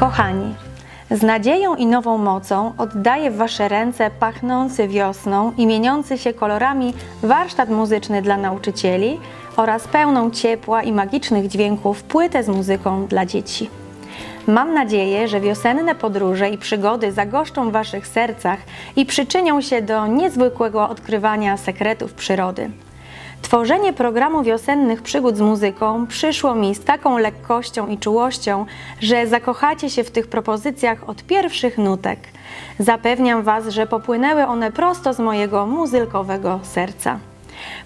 Kochani, z nadzieją i nową mocą oddaję w Wasze ręce pachnący wiosną i mieniący się kolorami warsztat muzyczny dla nauczycieli oraz pełną ciepła i magicznych dźwięków płytę z muzyką dla dzieci. Mam nadzieję, że wiosenne podróże i przygody zagoszczą w Waszych sercach i przyczynią się do niezwykłego odkrywania sekretów przyrody. Tworzenie programu wiosennych przygód z muzyką przyszło mi z taką lekkością i czułością, że zakochacie się w tych propozycjach od pierwszych nutek. Zapewniam Was, że popłynęły one prosto z mojego muzylkowego serca.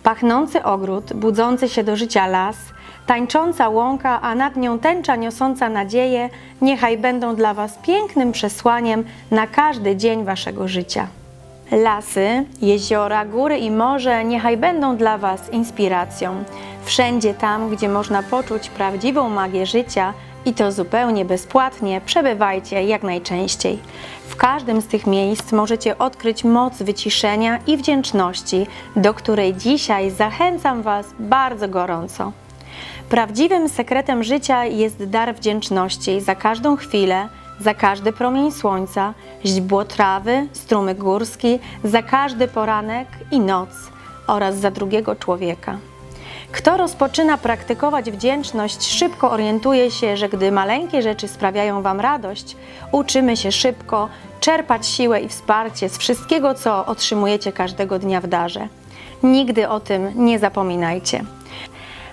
Pachnący ogród, budzący się do życia las, tańcząca łąka, a nad nią tęcza niosąca nadzieję, niechaj będą dla Was pięknym przesłaniem na każdy dzień Waszego życia. Lasy, jeziora, góry i morze niechaj będą dla Was inspiracją. Wszędzie tam, gdzie można poczuć prawdziwą magię życia i to zupełnie bezpłatnie, przebywajcie jak najczęściej. W każdym z tych miejsc możecie odkryć moc wyciszenia i wdzięczności, do której dzisiaj zachęcam Was bardzo gorąco. Prawdziwym sekretem życia jest dar wdzięczności za każdą chwilę, za każdy promień słońca, źdźbło trawy, strumyk górski, za każdy poranek i noc oraz za drugiego człowieka. Kto rozpoczyna praktykować wdzięczność, szybko orientuje się, że gdy maleńkie rzeczy sprawiają Wam radość, uczymy się szybko czerpać siłę i wsparcie z wszystkiego, co otrzymujecie każdego dnia w darze. Nigdy o tym nie zapominajcie.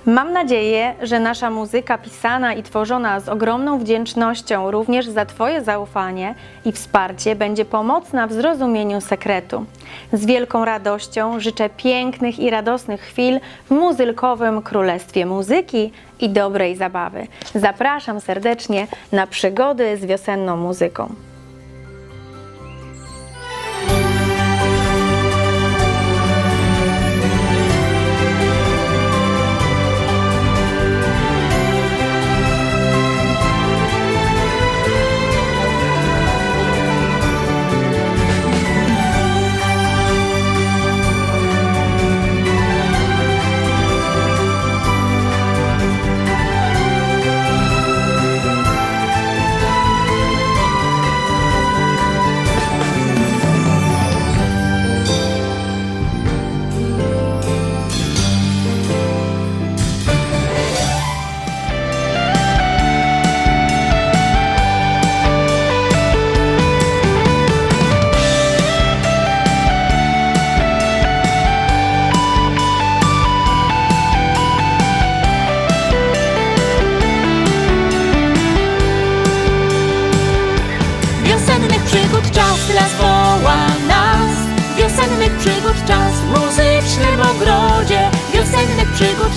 Mam nadzieję, że nasza muzyka pisana i tworzona z ogromną wdzięcznością również za Twoje zaufanie i wsparcie będzie pomocna w zrozumieniu sekretu. Z wielką radością życzę pięknych i radosnych chwil w muzylkowym królestwie muzyki i dobrej zabawy. Zapraszam serdecznie na przygody z wiosenną muzyką.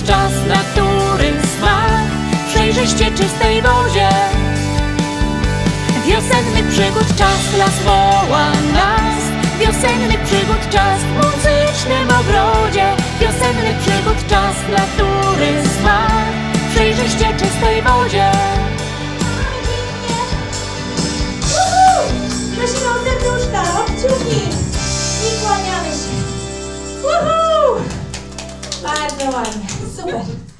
Czas natury smak Przejrzyście czystej wodzie. Wiosennych przygód czas las woła Yeah.